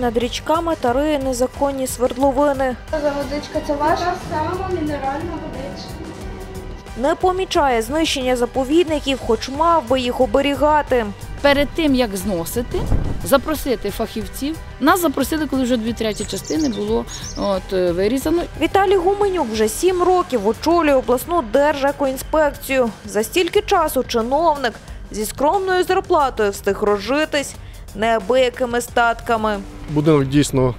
над річками та риє незаконні свердловини. За водичка це ваша? Та сама мінеральна водичка. Не помічає знищення заповідників, хоч мав би їх оберігати. перед тим як зносити, запросити фахівців. Нас запросили, коли вже дві треті частини було от, е, вирізано. Віталій Гуменюк вже сім років очолює обласну держекоінспекцію. За стільки часу чиновник зі скромною зарплатою встиг розжитись неабиякими статками. Будинок дійсно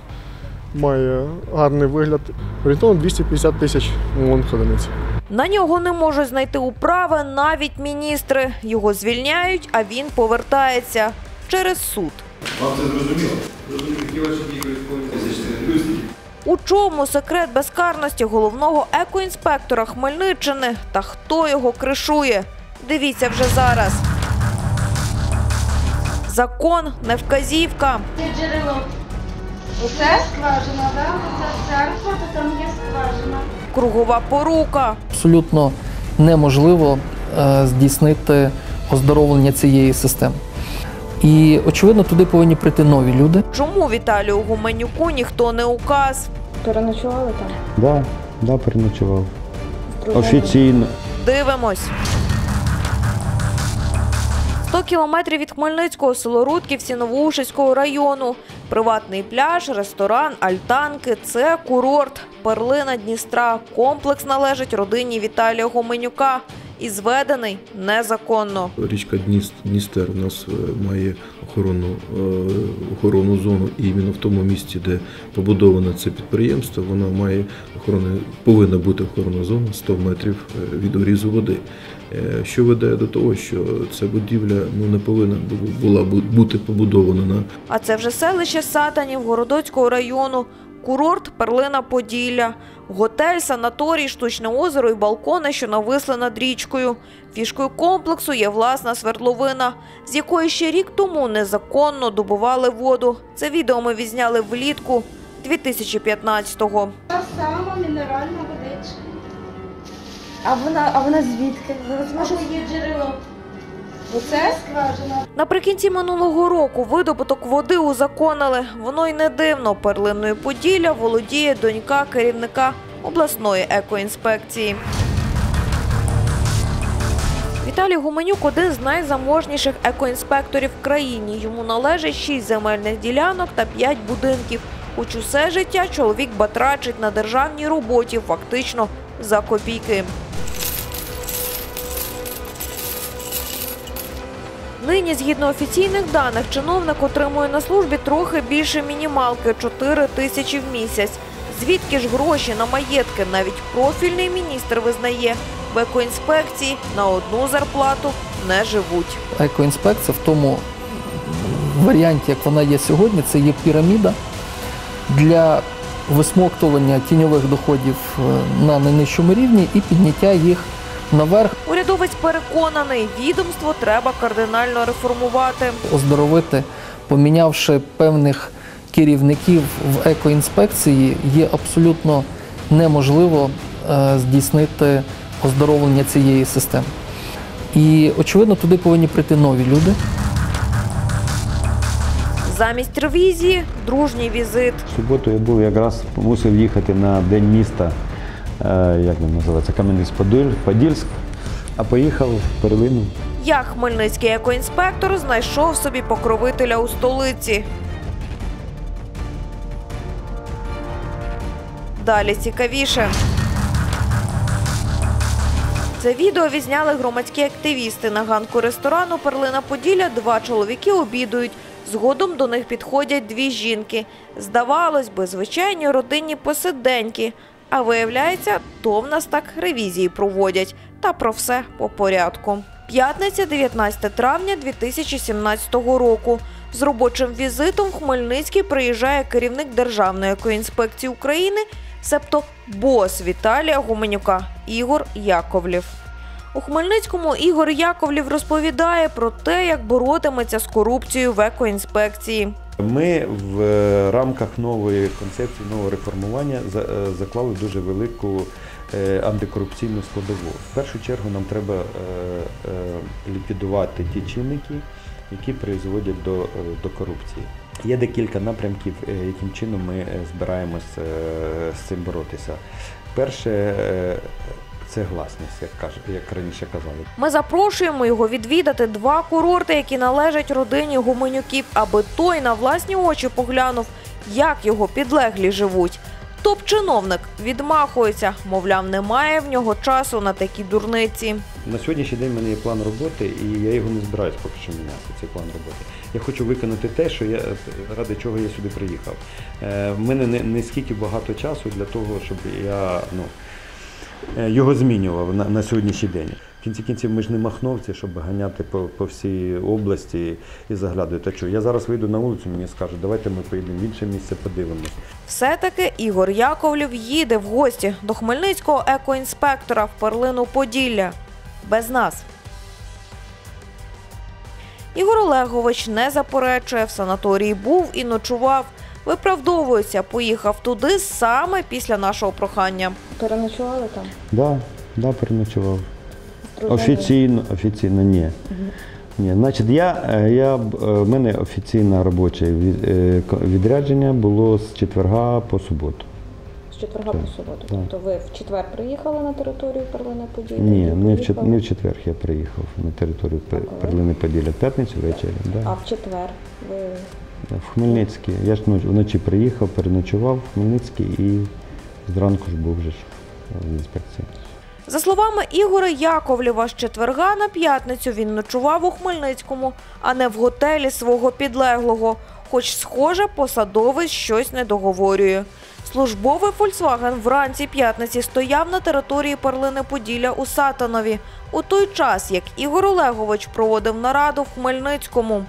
має гарний вигляд. Орієнтовно 250 тисяч одиниць. На нього не можуть знайти управи навіть міністри. Його звільняють, а він повертається через суд. Вам це зрозуміло? У чому секрет безкарності головного екоінспектора Хмельниччини та хто його кришує? Дивіться вже зараз. Закон не вказівка. Це джерело. Оце скважина, да? Оце церква, то там є скважина. Кругова порука. абсолютно неможливо е, здійснити оздоровлення цієї системи. І очевидно, туди повинні прийти нові люди. Чому Віталію Гуменюку ніхто не указ? Переночували там? Да, да, переночував. Офіційно. Дивимось. 100 кілометрів від Хмельницького село Рудківці району. Приватний пляж, ресторан, альтанки – це курорт. Перлина Дністра. Комплекс належить родині Віталія Гуменюка і зведений незаконно. Річка Дніст, Дністер у нас е, має охоронну, е, охоронну зону, і іменно в тому місці, де побудоване це підприємство, вона має охорони, повинна бути охоронна зона 100 метрів е, від орізу води. Що веде до того, що ця будівля ну, не повинна була бути побудована на А це вже селище Сатанів Городоцького району, курорт Перлина Поділля, готель, санаторій, штучне озеро і балкони, що нависли над річкою. Фішкою комплексу є власна свердловина, з якої ще рік тому незаконно добували воду. Це відео ми відзняли влітку 2015-го. Та сама мінеральна водичка. А вона, а вона звідки? Ви розумієте, Може є джерело. Наприкінці минулого року видобуток води узаконили. Воно й не дивно. Перлинною Поділля володіє донька керівника обласної екоінспекції. Віталій Гуменюк один з найзаможніших екоінспекторів в країні. Йому належить 6 земельних ділянок та 5 будинків. Хоч усе життя чоловік батрачить на державній роботі фактично за копійки. Нині, згідно офіційних даних, чиновник отримує на службі трохи більше мінімалки 4 тисячі в місяць. Звідки ж гроші на маєтки? Навіть профільний міністр визнає, в екоінспекції на одну зарплату не живуть. Екоінспекція в тому варіанті, як вона є сьогодні, це є піраміда для висмоктування тіньових доходів е, на найнижчому рівні і підняття їх наверх, Урядовець переконаний, відомство треба кардинально реформувати. оздоровити, помінявши певних керівників в екоінспекції, є абсолютно неможливо е, здійснити оздоровлення цієї системи. І очевидно, туди повинні прийти нові люди. Замість ревізії дружній візит. В суботу я був якраз мусив їхати на День міста, як він називається, Кам'янець-Подільськ, а поїхав в Перлину. Як хмельницький екоінспектор знайшов собі покровителя у столиці. Далі цікавіше. Це відео відзняли громадські активісти. На ганку ресторану Перлина Поділля два чоловіки обідують. Згодом до них підходять дві жінки. Здавалось би, звичайні родинні посиденьки. А виявляється, то в нас так ревізії проводять. Та про все по порядку. П'ятниця, 19 травня 2017 року. З робочим візитом в Хмельницький приїжджає керівник Державної екоінспекції України, себто бос Віталія Гуменюка Ігор Яковлів. У Хмельницькому Ігор Яковлів розповідає про те, як боротиметься з корупцією в екоінспекції. Ми в е, рамках нової концепції, нового реформування е, заклали дуже велику е, антикорупційну складову. В першу чергу нам треба ліквідувати ті чинники, які призводять до, до корупції. Є декілька напрямків, яким чином ми збираємось з цим боротися. Перше це гласність, як каже, як раніше казали. Ми запрошуємо його відвідати два курорти, які належать родині гуменюків, аби той на власні очі поглянув, як його підлеглі живуть. Топ-чиновник відмахується, мовляв, немає в нього часу на такі дурниці. На сьогоднішній день в мене є план роботи, і я його не збираюсь поки що міняти, цей план роботи. Я хочу виконати те, що я ради чого я сюди приїхав. Е, в мене не, не скільки багато часу для того, щоб я ну, його змінював на, на сьогоднішній день. В кінці кінців ми ж не махновці, щоб ганяти по, по всій області і заглядати. Та що, я зараз вийду на вулицю, мені скажуть, давайте ми поїдемо в інше місце, подивимось. Все-таки Ігор Яковлів їде в гості до хмельницького екоінспектора в перлину Поділля. Без нас. Ігор Олегович не заперечує, в санаторії був і ночував. Виправдовується, поїхав туди саме після нашого прохання. Переночували там? Да, да, переночував. Офіційно, офіційно ні. Ні, значить, я, е, я, е, в мене офіційне робоче відрядження було з четверга по суботу. З четверга по суботу. Так. Тобто ви в четвер приїхали на територію Перлини Поділля? Ні, не в, чет- не в четвер я приїхав на територію Пе- Перлини Поділля. В П'ятницю ввечері. А в четвер ви В Хмельницький. Я ж ноч- вночі приїхав, переночував в Хмельницький і зранку ж був вже в інспекції. За словами Ігоря Яковлєва, з четверга на п'ятницю він ночував у Хмельницькому, а не в готелі свого підлеглого. Хоч, схоже, посадовець щось не договорює. Службовий Volkswagen вранці п'ятниці стояв на території перлини Поділля у Сатанові у той час, як Ігор Олегович проводив нараду в Хмельницькому.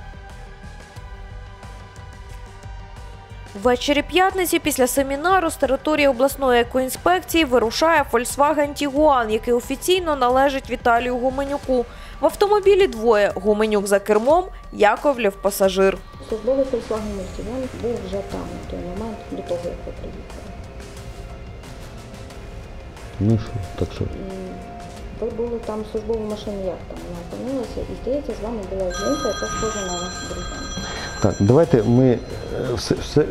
Ввечері п'ятниці після семінару з території обласної екоінспекції вирушає Volkswagen Tiguan, який офіційно належить Віталію Гуменюку. В автомобілі двоє – Гуменюк за кермом, Яковлєв – пасажир. службовий Volkswagen Multivan був вже там на той момент, до того, як ви приїхали. Ну що, так що. Ви були там в службовій машині, як там вона опинилася, і здається, з вами була жінка, яка схожа на дружину. Так, давайте ми все, все,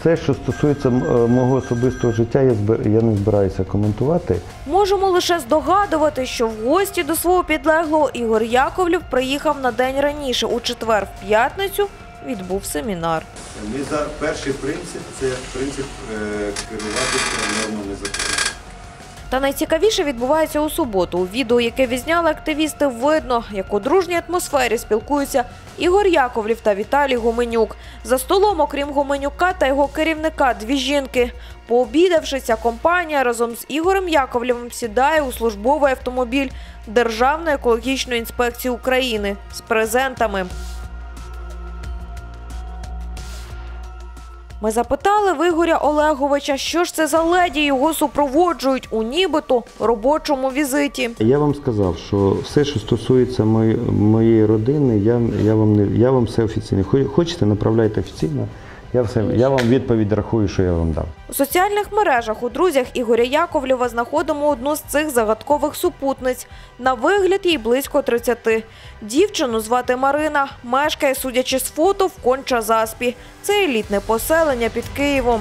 все що стосується е, мого особистого життя, я, збир- я не збираюся коментувати. Можемо лише здогадувати, що в гості до свого підлеглого Ігор Яковлєв приїхав на день раніше. У четвер в п'ятницю відбув семінар. Ми за перший принцип це принцип е, керуватися нормами закону. Та найцікавіше відбувається у суботу. У відео, яке відзняли активісти, видно, як у дружній атмосфері спілкуються Ігор Яковлів та Віталій Гуменюк. За столом, окрім Гуменюка та його керівника, дві жінки. Пообідавши, ця компанія разом з Ігорем Яковлєвим сідає у службовий автомобіль Державної екологічної інспекції України з презентами. Ми запитали Вигоря Олеговича, що ж це за леді його супроводжують у нібито робочому візиті. Я вам сказав, що все, що стосується моєї родини, я, я, вам, не, я вам все офіційно. Хо- Хочете, направляйте офіційно. Я, все, я вам відповідь рахую, що я вам дам. У соціальних мережах у друзях Ігоря Яковлєва знаходимо одну з цих загадкових супутниць. На вигляд їй близько 30. Дівчину звати Марина, мешкає, судячи з фото, в Конча-Заспі. Це елітне поселення під Києвом.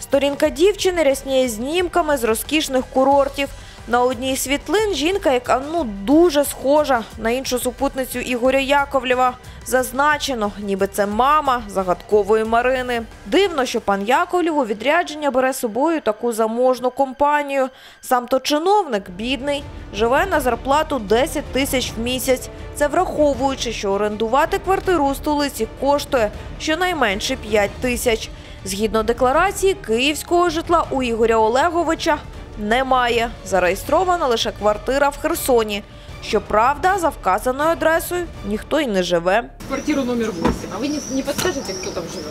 Сторінка дівчини рясніє знімками з розкішних курортів. На одній світлин жінка, яка ну дуже схожа на іншу супутницю Ігоря Яковлєва. Зазначено, ніби це мама загадкової Марини. Дивно, що пан Яковлєв у відрядження бере собою таку заможну компанію. Сам то чиновник бідний, живе на зарплату 10 тисяч в місяць. Це враховуючи, що орендувати квартиру у столиці коштує щонайменше 5 тисяч. Згідно декларації, київського житла у Ігоря Олеговича немає. Зареєстрована лише квартира в Херсоні. Щоправда, за вказаною адресою ніхто й не живе. Квартиру номер 8. А вы не, не подскажете, кто там живет?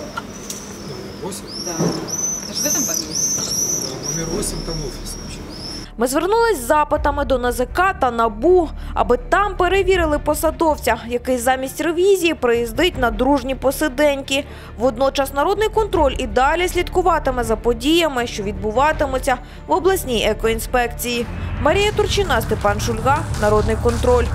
Номер 8? Да. Это же в этом подъезде. Номер 8 там офис вообще. Ми звернулись з запитами до НАЗК та НАБУ, аби там перевірили посадовця, який замість ревізії приїздить на дружні посиденьки. Водночас народний контроль і далі слідкуватиме за подіями, що відбуватимуться в обласній екоінспекції. Марія Турчина, Степан Шульга, Народний контроль.